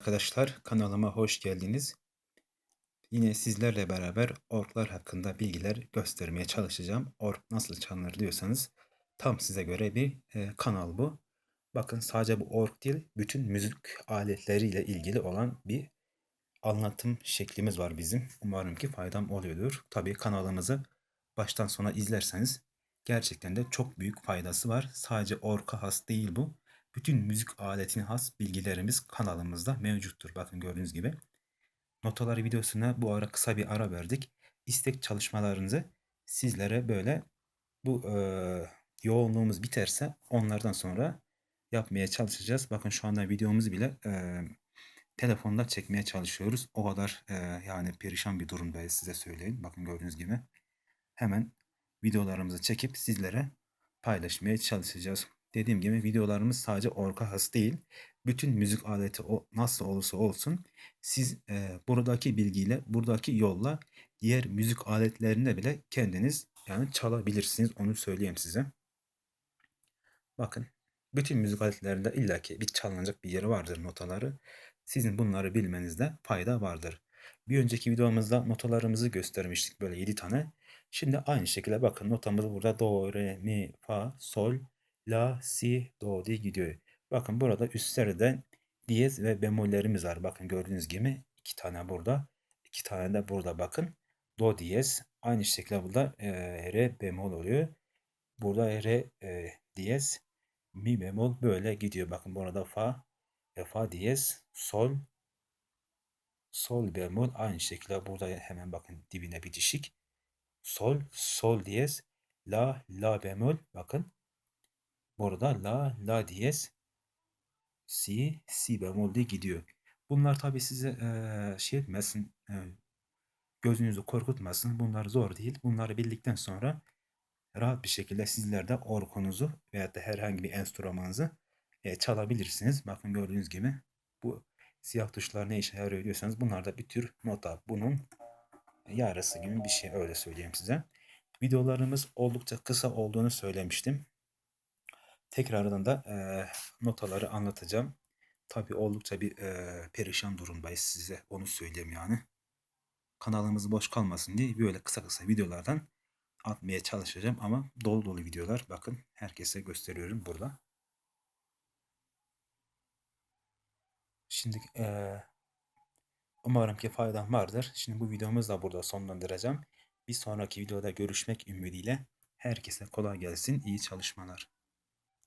Arkadaşlar kanalıma hoş geldiniz. Yine sizlerle beraber orklar hakkında bilgiler göstermeye çalışacağım. Ork nasıl çalınır diyorsanız tam size göre bir e, kanal bu. Bakın sadece bu ork değil bütün müzik aletleriyle ilgili olan bir anlatım şeklimiz var bizim. Umarım ki faydam oluyordur. Tabii kanalımızı baştan sona izlerseniz gerçekten de çok büyük faydası var. Sadece orka has değil bu. Bütün müzik aletine has bilgilerimiz kanalımızda mevcuttur. Bakın gördüğünüz gibi. Notaları videosuna bu ara kısa bir ara verdik. İstek çalışmalarınızı sizlere böyle bu e, yoğunluğumuz biterse onlardan sonra yapmaya çalışacağız. Bakın şu anda videomuzu bile e, telefonda çekmeye çalışıyoruz. O kadar e, yani perişan bir durumdayız size söyleyeyim. Bakın gördüğünüz gibi. Hemen videolarımızı çekip sizlere paylaşmaya çalışacağız. Dediğim gibi videolarımız sadece orka has değil. Bütün müzik aleti o nasıl olursa olsun siz e, buradaki bilgiyle, buradaki yolla diğer müzik aletlerinde bile kendiniz yani çalabilirsiniz. Onu söyleyeyim size. Bakın bütün müzik aletlerinde illaki bir çalınacak bir yeri vardır notaları. Sizin bunları bilmenizde fayda vardır. Bir önceki videomuzda notalarımızı göstermiştik böyle 7 tane. Şimdi aynı şekilde bakın notamız burada do, re, mi, fa, sol, la, si, do diye gidiyor. Bakın burada üstlerde diyez ve bemollerimiz var. Bakın gördüğünüz gibi iki tane burada. iki tane de burada bakın. Do diyez. Aynı şekilde burada e, re bemol oluyor. Burada re e, diyez. Mi bemol böyle gidiyor. Bakın burada fa. E, fa diyez. Sol. Sol bemol. Aynı şekilde burada hemen bakın dibine bitişik. Sol. Sol diyez. La. La bemol. Bakın. Burada la. La diyez si, si bemol diye gidiyor. Bunlar tabi size e, şey etmesin, e, gözünüzü korkutmasın. Bunlar zor değil. Bunları bildikten sonra rahat bir şekilde sizler de orkunuzu veya da herhangi bir enstrümanınızı e, çalabilirsiniz. Bakın gördüğünüz gibi bu siyah tuşlar ne işe yarıyor diyorsanız bunlar da bir tür nota. Bunun yarısı gibi bir şey öyle söyleyeyim size. Videolarımız oldukça kısa olduğunu söylemiştim. Tekrardan da e, notaları anlatacağım. Tabi oldukça bir e, perişan durumdayız size onu söyleyeyim yani. Kanalımız boş kalmasın diye böyle kısa kısa videolardan atmaya çalışacağım ama dolu dolu videolar bakın herkese gösteriyorum burada. Şimdi e, umarım ki faydan vardır. Şimdi bu videomuzu da burada sonlandıracağım. Bir sonraki videoda görüşmek ümidiyle herkese kolay gelsin, iyi çalışmalar.